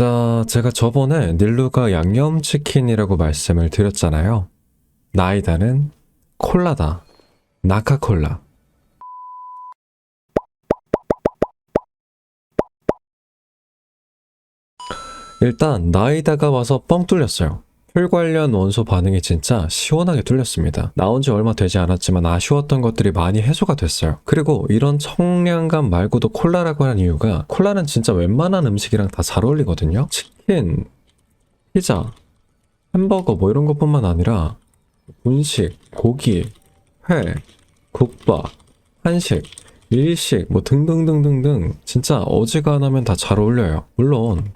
자, 제가 저번에 닐루가 양념치킨이라고 말씀을 드렸잖아요. 나이다는 콜라다. 나카콜라. 일단 나이다가 와서 뻥 뚫렸어요. 풀 관련 원소 반응이 진짜 시원하게 뚫렸습니다. 나온 지 얼마 되지 않았지만 아쉬웠던 것들이 많이 해소가 됐어요. 그리고 이런 청량감 말고도 콜라라고 하는 이유가 콜라는 진짜 웬만한 음식이랑 다 잘 어울리거든요. 치킨, 피자, 햄버거 뭐 이런 것뿐만 아니라 분식, 고기, 회, 국밥, 한식, 일식 뭐 등등등등등 진짜 어지간하면 다 잘 어울려요. 물론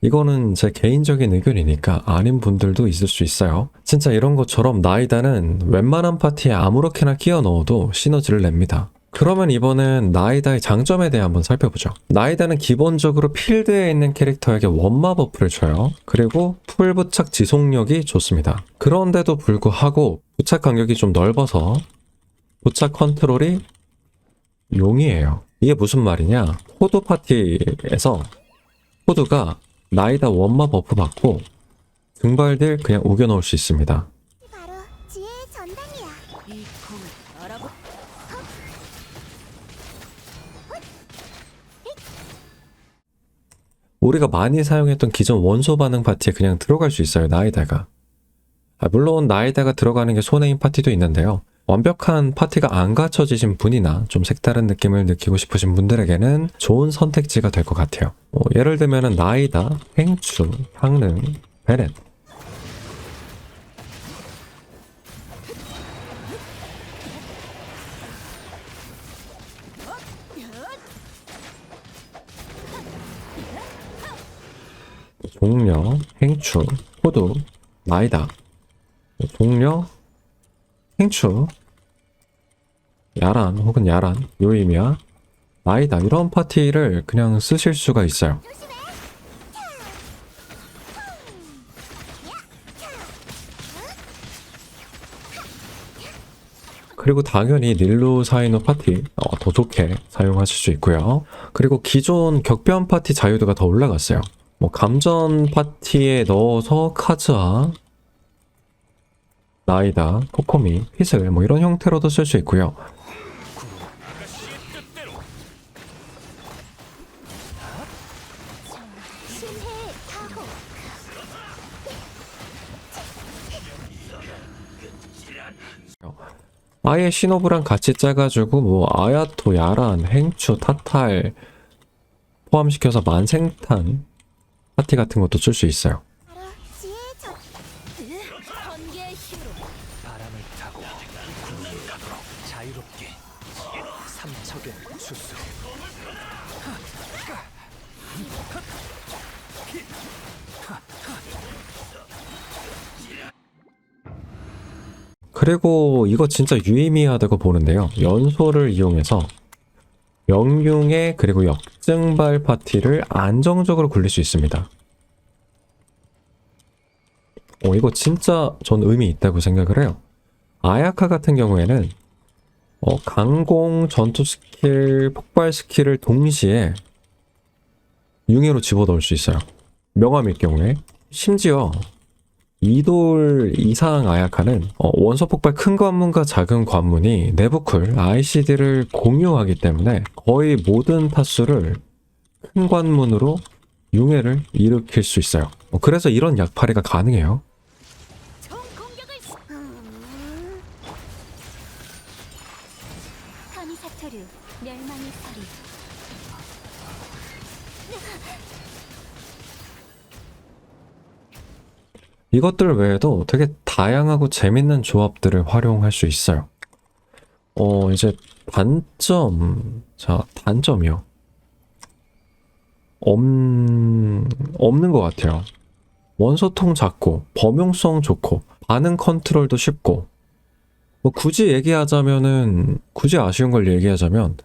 이거는 제 개인적인 의견이니까 아닌 분들도 있을 수 있어요. 진짜 이런 것처럼 나이다는 웬만한 파티에 아무렇게나 끼워 넣어도 시너지를 냅니다. 그러면 이번엔 나이다의 장점에 대해 한번 살펴보죠. 나이다는 기본적으로 필드에 있는 캐릭터에게 원마 버프를 줘요. 그리고 풀 부착 지속력이 좋습니다. 그런데도 불구하고 부착 간격이 좀 넓어서 부착 컨트롤이 용이에요. 이게 무슨 말이냐? 호두 파티에서 호두가 나이다 원마 버프 받고 등발들 그냥 우겨 넣을 수 있습니다. 바로 지혜의 전당이야. 이 검을 알아보. 우리가 많이 사용했던 기존 원소 반응 파티에 그냥 들어갈 수 있어요, 나이다가. 아, 물론 나이다가 들어가는 게 손해인 파티도 있는데요. 완벽한 파티가 안 갖춰지신 분이나 좀 색다른 느낌을 느끼고 싶으신 분들에게는 좋은 선택지가 될 것 같아요. 뭐, 예를 들면 나이다, 행추, 향능, 베렛. 종려, 행추, 호두, 나이다. 종려, 행추, 야란 혹은 야란, 요임이야, 나이다 이런 파티를 그냥 쓰실 수가 있어요. 그리고 당연히 닐루 사이노 파티 어, 더 좋게 사용하실 수 있고요. 그리고 기존 격변 파티 자유도가 더 올라갔어요. 뭐 감전 파티에 넣어서 카즈아, 나이다, 코코미, 휘슬 뭐 이런 형태로도 쓸 수 있고요. 아예 시노브랑 같이 짜가지고 뭐 아야토, 야란, 행추, 타탈 포함시켜서 만생탄 파티 같은 것도 쓸 수 있어요. 타도록 자유롭게 삼척의 수수 그리고 이거 진짜 유의미하다고 보는데요. 연소를 이용해서 영융의 그리고 역증발 파티를 안정적으로 굴릴 수 있습니다. 어, 이거 진짜 전 의미 있다고 생각을 해요. 아야카 같은 경우에는 어, 강공, 전투 스킬, 폭발 스킬을 동시에 융해로 집어넣을 수 있어요. 명함일 경우에. 심지어 이돌 이상 아야카는 어, 원소 폭발 큰 관문과 작은 관문이 내부쿨 ICD를 공유하기 때문에 거의 모든 타수를 큰 관문으로 융해를 일으킬 수 있어요. 어, 그래서 이런 약파리가 가능해요. 카미사토류 멸망의 소리. 이것들 외에도 되게 다양하고 재밌는 조합들을 활용할 수 있어요. 어, 이제 단점, 자, 단점이요. 없, 없는 것 같아요. 원소통 작고, 범용성 좋고, 반응 컨트롤도 쉽고, 뭐 굳이 얘기하자면은, 굳이 아쉬운 걸 얘기하자면,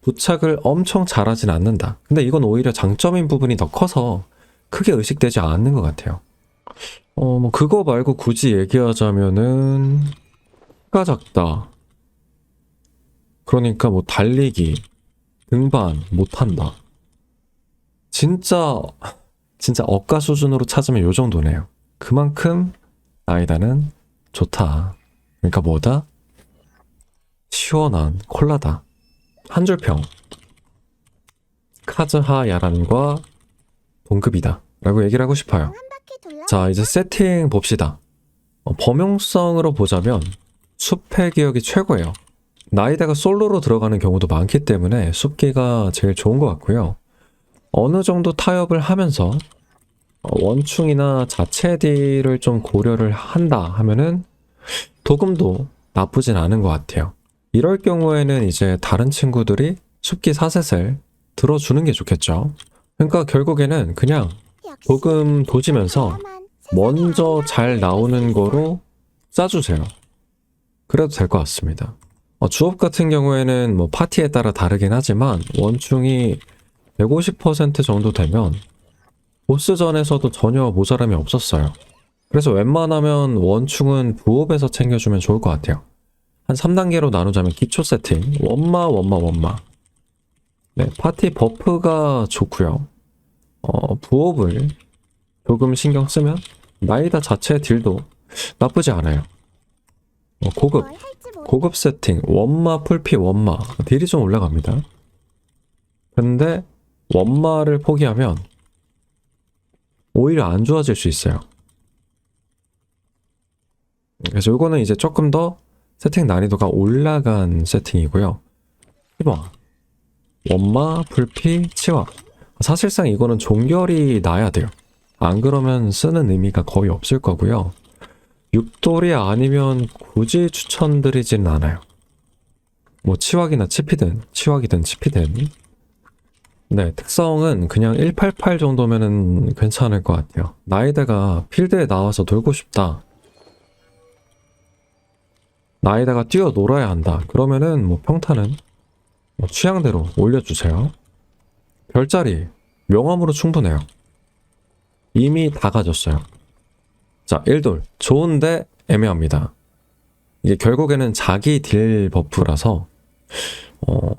부착을 엄청 잘하진 않는다. 근데 이건 오히려 장점인 부분이 더 커서 크게 의식되지 않는 것 같아요. 어, 뭐, 그거 말고 굳이 얘기하자면은, 키가 작다. 그러니까 뭐, 달리기, 등반, 못한다. 진짜, 진짜 억가 수준으로 찾으면 요 정도네요. 그만큼 나이다는 좋다. 그러니까 뭐다? 시원한 콜라다. 한 줄 평. 카즈하 야란과 동급이다. 라고 얘기를 하고 싶어요. 자, 이제 세팅 봅시다. 어, 범용성으로 보자면 숲의 기억이 최고예요. 나이다가 솔로로 들어가는 경우도 많기 때문에 숲기가 제일 좋은 것 같고요. 어느 정도 타협을 하면서 어, 원충이나 자체 딜을 좀 고려를 한다 하면은 도금도 나쁘진 않은 것 같아요. 이럴 경우에는 이제 다른 친구들이 숲기 사셋을 들어주는 게 좋겠죠. 그러니까 결국에는 그냥 도금 도지면서 다만 세상에 먼저 잘 나오는 거로 짜주세요. 그래도 될 것 같습니다. 어, 주업 같은 경우에는 뭐 파티에 따라 다르긴 하지만 원충이 150% 정도 되면 보스전에서도 전혀 모자람이 없었어요. 그래서 웬만하면 원충은 부업에서 챙겨주면 좋을 것 같아요. 한 3단계로 나누자면 기초 세팅, 원마, 원마, 원마. 네, 파티 버프가 좋고요. 어, 부업을 조금 신경 쓰면 나이다 자체 딜도 나쁘지 않아요. 어, 고급. 고급 세팅, 원마, 풀피, 원마. 딜이 좀 올라갑니다. 근데 원마를 포기하면 오히려 안 좋아질 수 있어요. 그래서 이거는 이제 조금 더 세팅 난이도가 올라간 세팅이고요. 1번. 원마, 불피, 치와. 사실상 이거는 종결이 나야 돼요. 안 그러면 쓰는 의미가 거의 없을 거고요. 육돌이 아니면 굳이 추천드리진 않아요. 뭐 치wak이나 치피든 치wak이든 치피든 네 특성은 그냥 188 정도면은 괜찮을 것 같아요. 나이다가 필드에 나와서 돌고 싶다. 나이다가 뛰어 놀아야 한다. 그러면은 뭐 평타는 뭐 취향대로 올려주세요. 별자리 명함으로 충분해요. 이미 다 가졌어요. 자, 1돌. 좋은데 애매합니다. 이게 결국에는 자기 딜 버프라서, 어,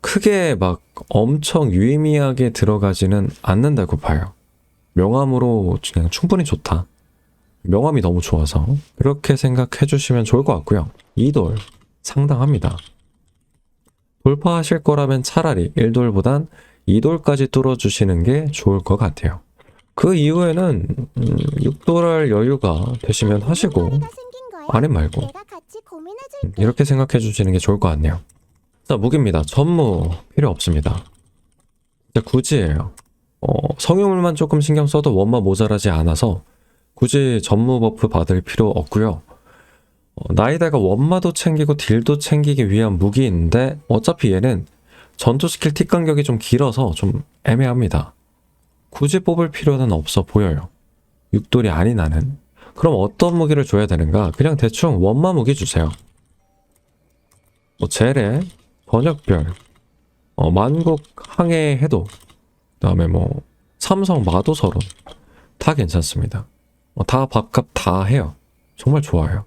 크게 막 엄청 유의미하게 들어가지는 않는다고 봐요. 명함으로 그냥 충분히 좋다. 명함이 너무 좋아서. 그렇게 생각해 주시면 좋을 것 같고요. 2돌. 상당합니다. 돌파하실 거라면 차라리 1돌보단 2돌까지 뚫어주시는 게 좋을 것 같아요. 그 이후에는 음, 6돌할 여유가 되시면 하시고. 아님 말고. 이렇게 생각해 주시는 게 좋을 것 같네요. 자 무기입니다. 전무 필요 없습니다. 진짜 굳이예요. 어, 성유물만 조금 신경 써도 원마 모자라지 않아서 굳이 전무 버프 받을 필요 없고요. 어, 나이다가 원마도 챙기고 딜도 챙기기 위한 무기인데 어차피 얘는 전투 스킬 틱 간격이 좀 길어서 좀 애매합니다. 굳이 뽑을 필요는 없어 보여요. 육돌이 아닌 나는. 그럼 어떤 무기를 줘야 되는가? 그냥 대충 원마 무기 주세요. 뭐 제레, 번역별, 어, 만국 항해 해도, 그 다음에 뭐 삼성 마도서론 다 괜찮습니다. 어, 다 밥값 다 해요. 정말 좋아요.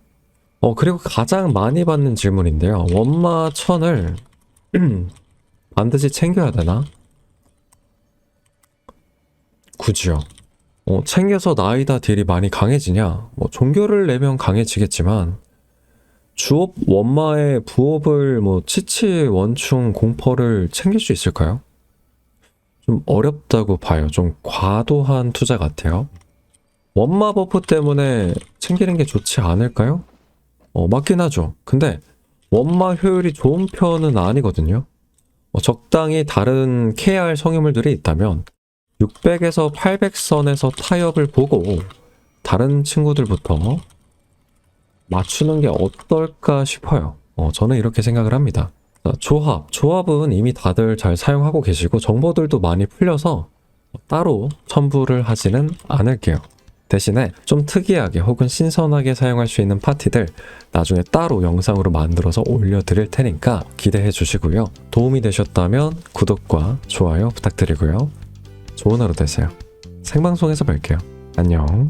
어 그리고 가장 많이 받는 질문인데요. 원마 천을 반드시 챙겨야 되나? 굳이요. 어, 챙겨서 나이다 딜이 많이 강해지냐? 뭐 종교를 내면 강해지겠지만 주업 원마의 부업을 뭐 치치 원충 공퍼를 챙길 수 있을까요? 좀 어렵다고 봐요. 좀 과도한 투자 같아요. 원마 버프 때문에 챙기는 게 좋지 않을까요? 어, 맞긴 하죠. 근데 원마 효율이 좋은 편은 아니거든요. 어, 적당히 다른 KR 성유물들이 있다면 600에서 800선에서 타협을 보고 다른 친구들부터 맞추는 게 어떨까 싶어요. 어, 저는 이렇게 생각을 합니다. 자, 조합. 조합은 이미 다들 잘 사용하고 계시고 정보들도 많이 풀려서 따로 첨부를 하지는 않을게요. 대신에 좀 특이하게 혹은 신선하게 사용할 수 있는 파티들 나중에 따로 영상으로 만들어서 올려드릴 테니까 기대해 주시고요. 도움이 되셨다면 구독과 좋아요 부탁드리고요. 좋은 하루 되세요. 생방송에서 뵐게요. 안녕.